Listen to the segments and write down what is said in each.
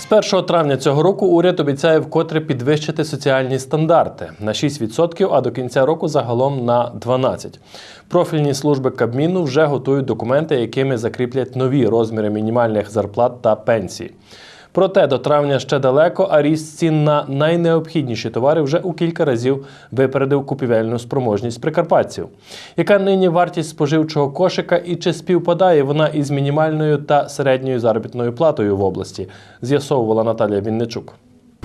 З 1 травня цього року уряд обіцяє вкотре підвищити соціальні стандарти на 6%, а до кінця року загалом на 12%. Профільні служби Кабміну вже готують документи, якими закріплять нові розміри мінімальних зарплат та пенсій. Проте до травня ще далеко, а ріст цін на найнеобхідніші товари вже у кілька разів випередив купівельну спроможність прикарпатців. Яка нині вартість споживчого кошика і чи співпадає вона із мінімальною та середньою заробітною платою в області? З'ясовувала Наталія Вінничук.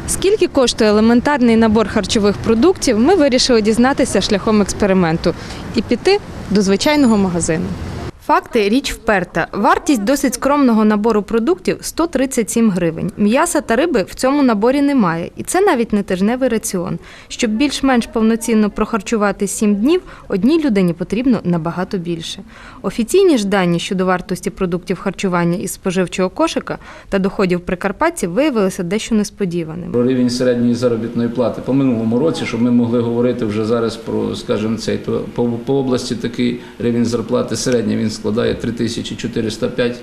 Скільки коштує елементарний набор харчових продуктів, ми вирішили дізнатися шляхом експерименту і піти до звичайного магазину. Факти річ вперта. Вартість досить скромного набору продуктів 137 гривень. М'яса та риби в цьому наборі немає, і це навіть не тижневий раціон. Щоб більш-менш повноцінно прохарчувати 7 днів, одній людині потрібно набагато більше. Офіційні ж дані щодо вартості продуктів харчування із споживчого кошика та доходів прикарпатців виявилися дещо несподіваними. Про рівень середньої заробітної плати по минулому році, щоб ми могли говорити вже зараз про, скажімо, цей то по області такий рівень зарплати середній він складає 3405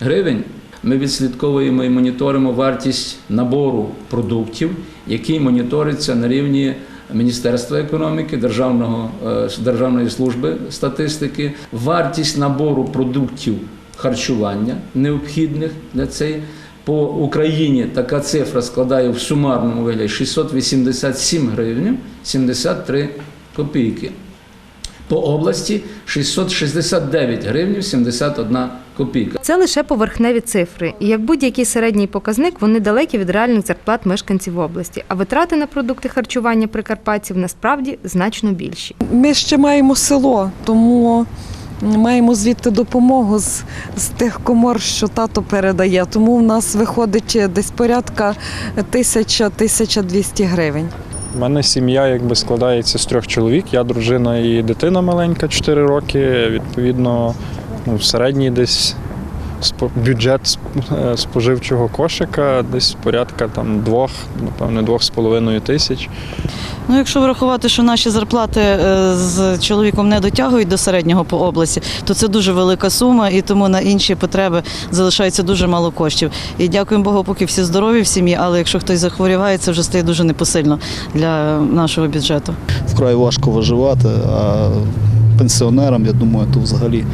гривень. Ми відслідковуємо і моніторимо вартість набору продуктів, який моніториться на рівні Міністерства економіки, Державного, е, Державної служби статистики, вартість набору продуктів харчування необхідних для цієї по Україні така цифра складає в сумарному вигляді 687 гривень 73 копійки. По області 669 гривень 71 копійка. Це лише поверхневі цифри, і як будь-який середній показник, вони далекі від реальних зарплат мешканців області. А витрати на продукти харчування прикарпатців насправді значно більші. Ми ще маємо село, тому маємо звідти допомогу з, з тих комор, що тато передає. Тому в нас виходить десь порядка 1000-1200 гривень. У мене сім'я якби складається з трьох чоловік. Я дружина і дитина маленька, 4 роки. Відповідно, ну, середній десь бюджет е, споживчого кошика десь порядка там двох, напевне, двох з половиною тисяч. Ну, якщо врахувати, що наші зарплати е, з чоловіком не дотягують до середнього по області, то це дуже велика сума, і тому на інші потреби залишається дуже мало коштів. І дякуємо Богу, поки всі здорові в сім'ї, але якщо хтось захворіває, це вже стає дуже непосильно для нашого бюджету. вкрай важко виживати, а пенсіонерам, я думаю, то взагалі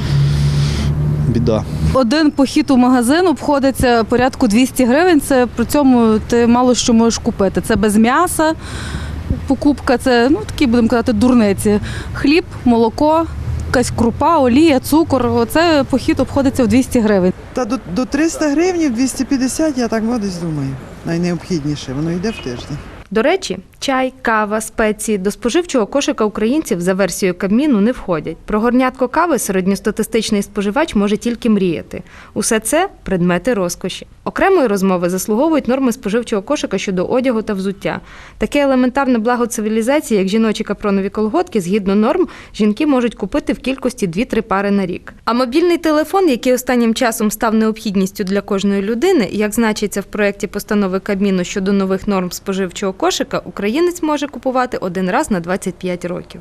біда. Один похід у магазин обходиться порядку 200 гривень. Це при цьому ти мало що можеш купити. Це без м'яса. Покупка це ну такі будемо казати дурниці. Хліб, молоко, якась крупа, олія, цукор. Оце похід обходиться в 200 гривень. Та до, до 300 гривень, 250, я так десь думаю. Найнеобхідніше, воно йде в тиждень. До речі, чай, кава, спеції до споживчого кошика українців за версією Кабміну не входять. Про горнятко кави середньостатистичний споживач може тільки мріяти. Усе це предмети розкоші. Окремої розмови заслуговують норми споживчого кошика щодо одягу та взуття. Таке елементарне благо цивілізації, як жіночі капронові колготки, згідно норм, жінки можуть купити в кількості 2-3 пари на рік. А мобільний телефон, який останнім часом став необхідністю для кожної людини, як значиться в проєкті постанови Кабміну щодо нових норм споживчого кошика, українець може купувати один раз на 25 років.